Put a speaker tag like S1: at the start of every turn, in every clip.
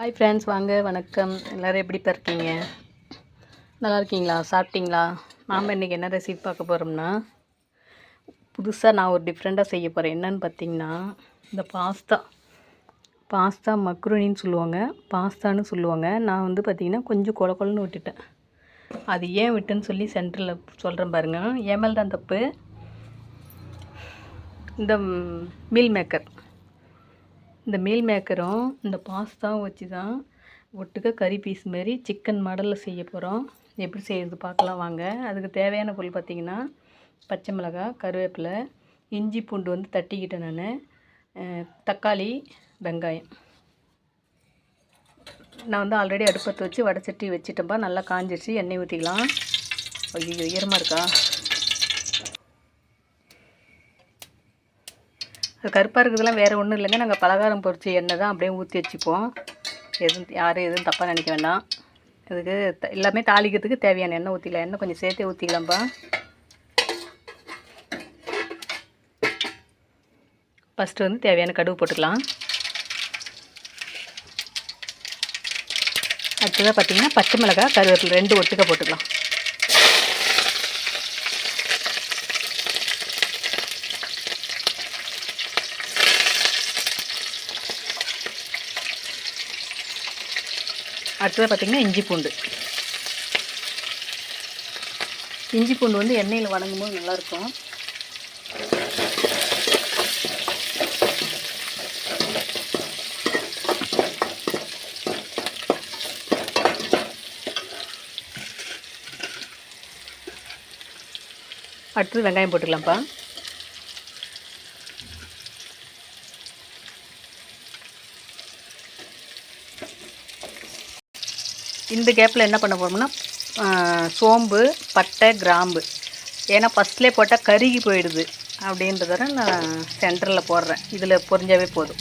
S1: hi friends வாங்க வணக்கம் எல்லோரும் எப்படி இருக்கீங்க நல்லா இருக்கீங்களா சாப்பிட்டீங்களா நாம் இன்றைக்கி என்ன ரெசிபி பார்க்க போகிறோம்னா புதுசாக நான் ஒரு டிஃப்ரெண்ட்டாக செய்ய போகிறேன் என்னன்னு பார்த்தீங்கன்னா இந்த பாஸ்தா பாஸ்தா மக்ருனின்னு சொல்லுவாங்க பாஸ்தான்னு சொல்லுவாங்க நான் வந்து பார்த்திங்கன்னா கொஞ்சம் கொல கொலன்னு விட்டுட்டேன் அது ஏன் விட்டுன்னு சொல்லி சென்டரில் சொல்கிறேன் பாருங்கள் ஏமல் தான் தப்பு இந்த மீல் மேக்கர் இந்த மீல் மேக்கரும் இந்த பாஸ்தாவும் வச்சு தான் ஒட்டுக்க கறி பீஸ் மாரி சிக்கன் மாடலில் செய்ய போகிறோம் எப்படி செய்கிறது பார்க்கலாம் வாங்க அதுக்கு தேவையான பொருள் பார்த்திங்கன்னா பச்சை மிளகா கருவேப்பிலை இஞ்சி பூண்டு வந்து தட்டிக்கிட்டேன் நான் தக்காளி வெங்காயம் நான் வந்து ஆல்ரெடி அடுப்பத்தை வச்சு வடை சட்டி வச்சுட்டோம்ப்பா நல்லா காஞ்சிருச்சு எண்ணெய் ஊற்றிக்கலாம் ஐயோ ஈரமாக இருக்கா கருப்பாக இருக்கிறதுலாம் வேறு ஒன்றும் இல்லைங்க நாங்கள் பலகாரம் பொறிச்சி எண்ணெய் தான் அப்படியே ஊற்றி வச்சுப்போம் எதுவும் யாரும் எதுவும் தப்பாக நினைக்க வேண்டாம் இதுக்கு எல்லாமே தாளிக்கிறதுக்கு தேவையான எண்ணெய் ஊற்றிக்கலாம் எண்ணெய் கொஞ்சம் சேர்த்து ஊற்றிக்கலாம்ப்பா ஃபஸ்ட்டு வந்து தேவையான கடுகு போட்டுக்கலாம் அடுத்ததாக பார்த்திங்கன்னா பச்சை மிளகாய் கருவேப்பில் ரெண்டு ஒட்டுக்க போட்டுக்கலாம் அடுத்ததாக பார்த்திங்கன்னா இஞ்சி பூண்டு இஞ்சி பூண்டு வந்து எண்ணெயில் வணங்கும் போது நல்லாயிருக்கும் அடுத்தது வெங்காயம் போட்டுக்கலாம்ப்பா இந்த கேப்பில் என்ன பண்ண போகிறோம்னா சோம்பு பட்டை கிராம்பு ஏன்னா ஃபஸ்ட்லேயே போட்டால் கருகி போயிடுது அப்படின்றத நான் சென்டரில் போடுறேன் இதில் பொறிஞ்சாவே போதும்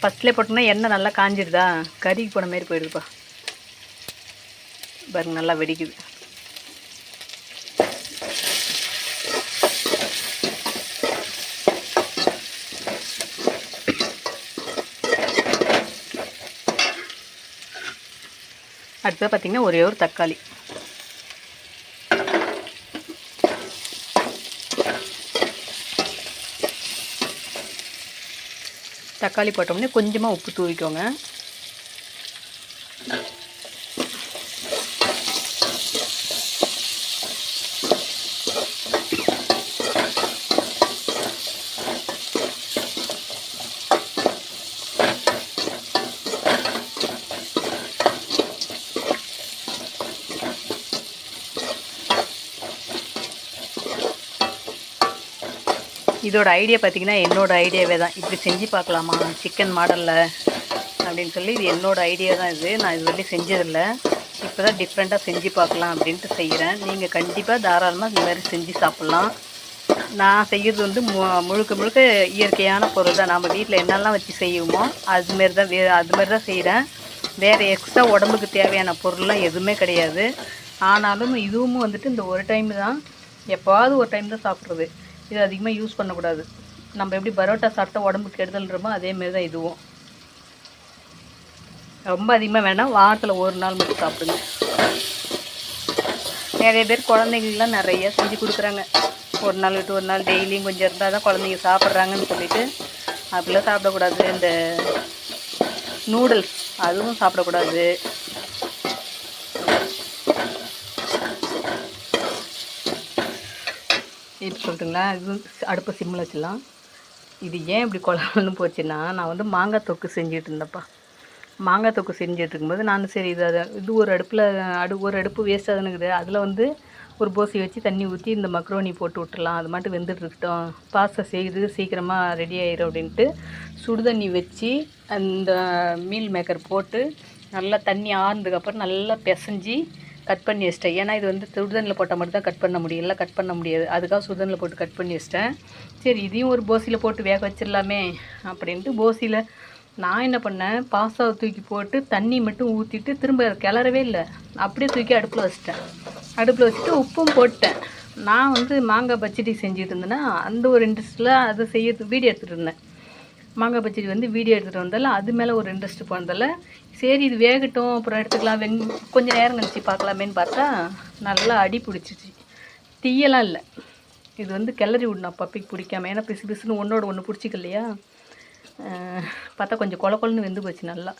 S1: ஃபஸ்ட்லேயே போட்டோம்னா எண்ணெய் நல்லா காஞ்சிடுதா கருகி போன மாரி போயிடுதுப்பா பாருங்க நல்லா வெடிக்குது அடுத்தது பார்த்தீங்கன்னா ஒரே ஒரு தக்காளி தக்காளி போட்டோம்னே கொஞ்சமாக உப்பு தூவிக்கோங்க இதோட ஐடியா பார்த்திங்கன்னா என்னோடய ஐடியாவே தான் இப்படி செஞ்சு பார்க்கலாமா சிக்கன் மாடலில் அப்படின்னு சொல்லி இது என்னோடய ஐடியா தான் இது நான் இது வரையும் செஞ்சதில்லை இப்போ தான் டிஃப்ரெண்ட்டாக செஞ்சு பார்க்கலாம் அப்படின்ட்டு செய்கிறேன் நீங்கள் கண்டிப்பாக தாராளமாக இந்த மாதிரி செஞ்சு சாப்பிட்லாம் நான் செய்கிறது வந்து மு முழுக்க முழுக்க இயற்கையான பொருள் தான் நம்ம வீட்டில் என்னெல்லாம் வச்சு செய்வோமோ அதுமாரி தான் வே அதுமாரி தான் செய்கிறேன் வேறு எக்ஸ்ட்ரா உடம்புக்கு தேவையான பொருள்லாம் எதுவுமே கிடையாது ஆனாலும் இதுவும் வந்துட்டு இந்த ஒரு டைம் தான் எப்போவாது ஒரு டைம் தான் சாப்பிட்றது இது அதிகமாக யூஸ் பண்ணக்கூடாது நம்ம எப்படி பரோட்டா சாப்பிட்டா உடம்பு கெடுதல்ன்றமோ அதேமாரி தான் இதுவும் ரொம்ப அதிகமாக வேணாம் வாரத்தில் ஒரு நாள் மட்டும் சாப்பிடுங்க நிறைய பேர் குழந்தைங்களாம் நிறைய செஞ்சு கொடுக்குறாங்க ஒரு நாள் விட்டு ஒரு நாள் டெய்லியும் கொஞ்சம் இருந்தால் தான் குழந்தைங்க சாப்பிட்றாங்கன்னு சொல்லிட்டு அப்படிலாம் சாப்பிடக்கூடாது இந்த நூடுல்ஸ் அதுவும் சாப்பிடக்கூடாது இது சொல்லிட்டுங்களா இது அடுப்பை சிம்மில் வச்சிடலாம் இது ஏன் இப்படி குழம்புன்னு போச்சுன்னா நான் வந்து மாங்காய் தொக்கு செஞ்சுட்டு இருந்தப்பா மாங்காய் தொக்கு செஞ்சுட்டு இருக்கும்போது நான் சரி இது அதை இது ஒரு அடுப்பில் அடு ஒரு அடுப்பு வேஸ்ட்டாக இருக்குது அதில் வந்து ஒரு போசி வச்சு தண்ணி ஊற்றி இந்த மக்ரோனி போட்டு விட்டுலாம் அது மட்டும் வெந்துட்டுருக்கட்டும் இருக்கட்டும் பாஸ்தா செய்து சீக்கிரமாக ரெடி ஆயிடும் அப்படின்ட்டு சுடு தண்ணி வச்சு அந்த மீல் மேக்கர் போட்டு நல்லா தண்ணி ஆறுனதுக்கப்புறம் நல்லா பிசைஞ்சி கட் பண்ணி வச்சிட்டேன் ஏன்னா இது வந்து சுடுதண்ணில் போட்டால் மட்டும் தான் கட் பண்ண முடியும் இல்லை கட் பண்ண முடியாது அதுக்காக சுடுதண்ணில் போட்டு கட் பண்ணி வச்சிட்டேன் சரி இதையும் ஒரு போசியில் போட்டு வேக வச்சிடலாமே அப்படின்ட்டு போசியில் நான் என்ன பண்ணேன் பாஸ்தாவை தூக்கி போட்டு தண்ணி மட்டும் ஊற்றிட்டு திரும்ப கிளறவே இல்லை அப்படியே தூக்கி அடுப்பில் வச்சிட்டேன் அடுப்பில் வச்சுட்டு உப்பும் போட்டேன் நான் வந்து மாங்காய் பச்சடி செஞ்சுட்டு இருந்தேன்னா அந்த ஒரு இன்ட்ரெஸ்ட்டில் அதை செய்ய வீடியோ எடுத்துகிட்டு இருந்தேன் மாங்காய் பச்சடி வந்து வீடியோ எடுத்துகிட்டு வந்தால அது மேலே ஒரு இன்ட்ரெஸ்ட் போனதில்ல சரி இது வேகட்டும் அப்புறம் எடுத்துக்கலாம் வெங் கொஞ்சம் நேரம் கழிச்சு பார்க்கலாமேன்னு பார்த்தா நல்லா அடி பிடிச்சிச்சு தீயெல்லாம் இல்லை இது வந்து கிளறி விடணும் பப்பிக்கு பிடிக்காம ஏன்னா பிசு பிசுன்னு ஒன்றோட ஒன்று பிடிச்சிக்க இல்லையா பார்த்தா கொஞ்சம் கொல கொலன்னு வெந்து போச்சு நல்லா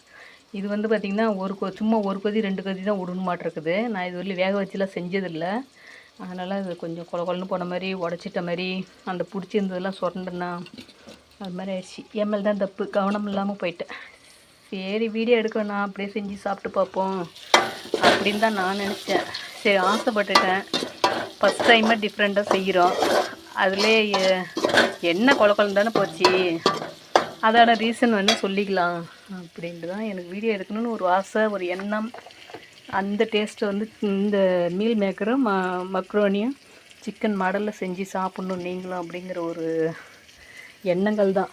S1: இது வந்து பார்த்திங்கன்னா ஒரு கொ சும்மா ஒரு கொதி ரெண்டு கொதி தான் விடணும் மாட்டிருக்குது நான் இது வரலையும் வேக வச்சுலாம் செஞ்சதில்லை அதனால் இது கொஞ்சம் கொல கொலன்னு போன மாதிரி உடச்சிட்ட மாதிரி அந்த பிடிச்சிருந்ததெல்லாம் சுரண்டுன்னா அது மாதிரி ஆயிடுச்சு எம்எல் தான் தப்பு கவனம் இல்லாமல் போயிட்டேன் சரி வீடியோ எடுக்கணும் அப்படியே செஞ்சு சாப்பிட்டு பார்ப்போம் அப்படின்னு தான் நான் நினச்சேன் சரி ஆசைப்பட்டுட்டேன் ஃபஸ்ட் டைமாக டிஃப்ரெண்ட்டாக செய்கிறோம் அதிலே என்ன குழப்பம் தானே போச்சு அதோட ரீசன் வந்து சொல்லிக்கலாம் அப்படின்ட்டு தான் எனக்கு வீடியோ எடுக்கணும்னு ஒரு ஆசை ஒரு எண்ணம் அந்த டேஸ்ட்டை வந்து இந்த மீல் மேக்கரும் மக்ரோனியும் சிக்கன் மாடலில் செஞ்சு சாப்பிட்ணும் நீங்களும் அப்படிங்கிற ஒரு எண்ணங்கள் தான்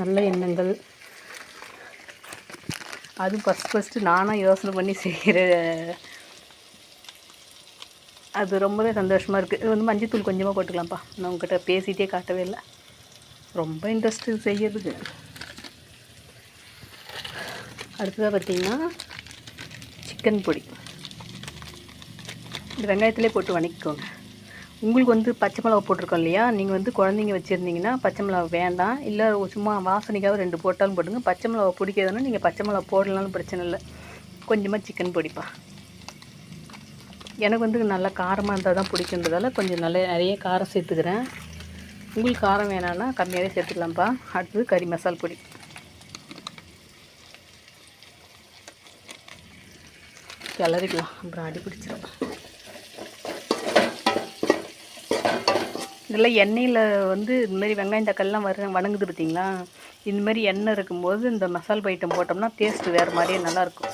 S1: நல்ல எண்ணங்கள் அது ஃபஸ்ட் ஃபஸ்ட்டு நானாக யோசனை பண்ணி செய்கிற அது ரொம்பவே சந்தோஷமாக இருக்குது இது வந்து மஞ்சள் தூள் கொஞ்சமாக போட்டுக்கலாம்ப்பா நான் உங்ககிட்ட பேசிகிட்டே காட்டவே இல்லை ரொம்ப இன்ட்ரெஸ்ட் செய்கிறதுக்கு அடுத்ததாக பார்த்தீங்கன்னா சிக்கன் பொடி இந்த வெங்காயத்துலேயே போட்டு வணக்கிக்கோங்க உங்களுக்கு வந்து பச்சை மிளகா போட்டிருக்கோம் இல்லையா நீங்கள் வந்து குழந்தைங்க வச்சுருந்தீங்கன்னா பச்சை மிளகா வேண்டாம் இல்லை சும்மா வாசனைக்காக ரெண்டு போட்டாலும் போட்டுங்க பச்சை மிளகா பிடிக்காதுன்னா நீங்கள் பச்சை மிளகா போடலாம்னு பிரச்சனை இல்லை கொஞ்சமாக சிக்கன் பொடிப்பா எனக்கு வந்து நல்லா காரமாக இருந்தால் தான் பிடிக்குன்றதால கொஞ்சம் நல்ல நிறைய காரம் சேர்த்துக்கிறேன் உங்களுக்கு காரம் வேணான்னா கம்மியாகவே சேர்த்துக்கலாம்ப்பா அடுத்தது கறி மசால் பொடி கிளறிக்கலாம் அப்புறம் அடி பிடிச்சிடலாம் இதெல்லாம் எண்ணெயில் வந்து மாதிரி வெங்காயம் தக்காளிலாம் வர வணங்குது பார்த்திங்களா இந்தமாரி எண்ணெய் இருக்கும்போது இந்த மசாலா ஐட்டம் போட்டோம்னா டேஸ்ட்டு வேறு மாதிரியே நல்லாயிருக்கும்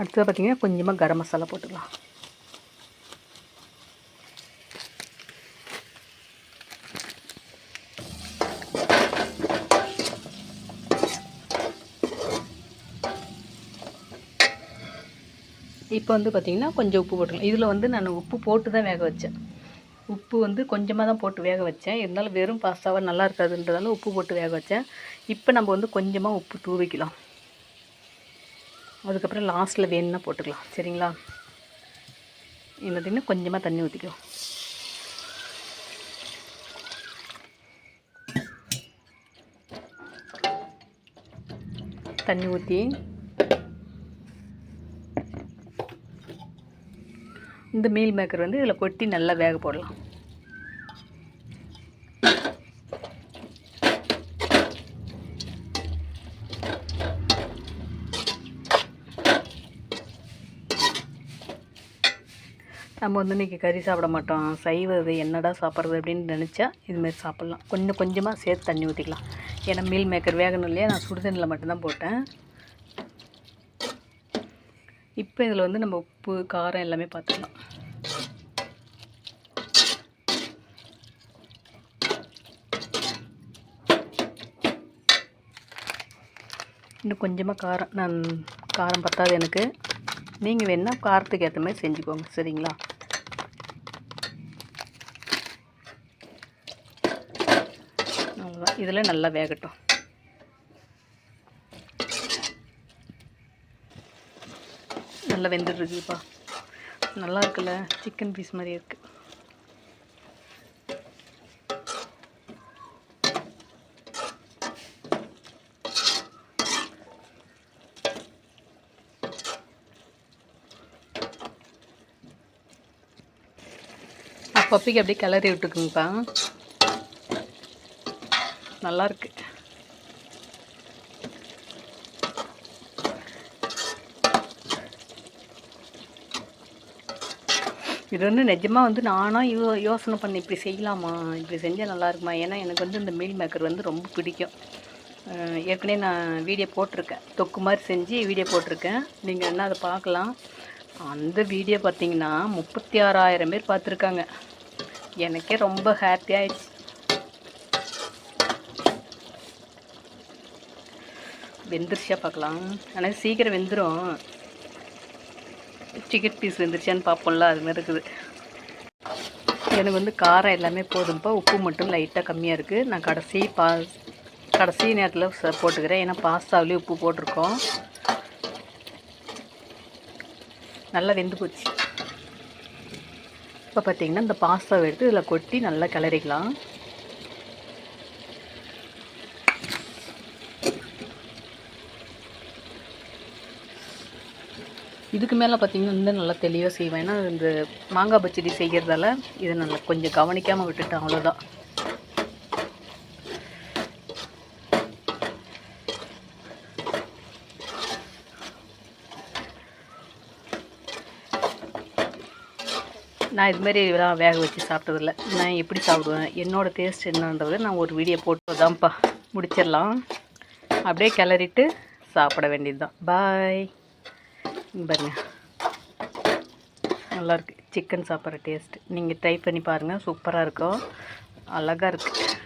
S1: அடுத்தது பார்த்திங்கன்னா கொஞ்சமாக கரம் மசாலா போட்டுக்கலாம் இப்போ வந்து பார்த்திங்கன்னா கொஞ்சம் உப்பு போட்டுக்கலாம் இதில் வந்து நான் உப்பு போட்டு தான் வேக வச்சேன் உப்பு வந்து கொஞ்சமாக தான் போட்டு வேக வச்சேன் இருந்தாலும் வெறும் பாஸ்தாவாக நல்லா இருக்காதுன்றதால உப்பு போட்டு வேக வச்சேன் இப்போ நம்ம வந்து கொஞ்சமாக உப்பு தூவிக்கலாம் அதுக்கப்புறம் லாஸ்ட்டில் வேணும்னா போட்டுக்கலாம் சரிங்களா இது கொஞ்சமாக தண்ணி ஊற்றிக்கலாம் தண்ணி ஊற்றி இந்த மீல் மேக்கர் வந்து இதில் கொட்டி நல்லா வேக போடலாம் நம்ம வந்து இன்றைக்கி கறி சாப்பிட மாட்டோம் சைவது என்னடா சாப்பிட்றது அப்படின்னு நினச்சா இதுமாரி சாப்பிட்லாம் கொஞ்சம் கொஞ்சமாக சேர்த்து தண்ணி ஊற்றிக்கலாம் ஏன்னா மீல் மேக்கர் வேகணும் இல்லையா நான் சுடுதண்ணில் மட்டும்தான் போட்டேன் இப்போ இதில் வந்து நம்ம உப்பு காரம் எல்லாமே பார்த்துக்கலாம் இன்னும் கொஞ்சமாக காரம் நான் காரம் பத்தாது எனக்கு நீங்கள் வேணால் காரத்துக்கு ஏற்ற மாதிரி செஞ்சுக்கோங்க சரிங்களா இதில் நல்லா வேகட்டும் நல்லா வெந்துடுருக்குப்பா நல்லா இருக்குல்ல சிக்கன் பீஸ் மாதிரி இருக்குது பப்பிக்கு அப்படியே கிளறி விட்டுக்குங்கப்பா நல்லாயிருக்கு இது வந்து நிஜமாக வந்து நானாக யோ யோசனை பண்ணேன் இப்படி செய்யலாமா இப்படி செஞ்சால் நல்லாயிருக்குமா ஏன்னா எனக்கு வந்து இந்த மீல் மேக்கர் வந்து ரொம்ப பிடிக்கும் ஏற்கனவே நான் வீடியோ போட்டிருக்கேன் தொக்கு மாதிரி செஞ்சு வீடியோ போட்டிருக்கேன் நீங்கள் என்ன அதை பார்க்கலாம் அந்த வீடியோ பார்த்தீங்கன்னா முப்பத்தி ஆறாயிரம் பேர் பார்த்துருக்காங்க எனக்கே ரொம்ப ஹாப்பியாகிடுச்சு வெந்துருச்சா பார்க்கலாம் ஆனால் சீக்கிரம் வெந்துடும் டிக்கெட் பீஸ் வந்துருச்சான்னு பார்ப்போம்ல அது மாதிரி இருக்குது எனக்கு வந்து காரம் எல்லாமே போதும்ப்பா உப்பு மட்டும் லைட்டாக கம்மியாக இருக்குது நான் கடைசி பாஸ் கடைசி நேரத்தில் போட்டுக்கிறேன் ஏன்னா பாஸ்தாவிலேயே உப்பு போட்டிருக்கோம் நல்லா வெந்து போச்சு இப்போ பார்த்திங்கன்னா இந்த பாஸ்தாவை எடுத்து இதில் கொட்டி நல்லா கிளறிக்கலாம் இதுக்கு மேலே பார்த்தீங்கன்னா இன்னும் நல்லா தெளிவாக செய்வேன் ஏன்னா இந்த மாங்காய் பச்சடி செய்கிறதால இதை நல்லா கொஞ்சம் கவனிக்காமல் விட்டுட்டேன் அவ்வளோதான் நான் இதுமாரி இதெல்லாம் வேக வச்சு சாப்பிட்டதில்ல நான் எப்படி சாப்பிடுவேன் என்னோடய டேஸ்ட் என்னன்றதை நான் ஒரு வீடியோ போட்டுதான்ப்பா முடிச்சிடலாம் அப்படியே கிளறிட்டு சாப்பிட வேண்டியது தான் பாய் பாருங்க நல்லாயிருக்கு சிக்கன் சாப்பிட்ற டேஸ்ட் நீங்கள் ட்ரை பண்ணி பாருங்கள் சூப்பராக இருக்கும் அழகாக இருக்குது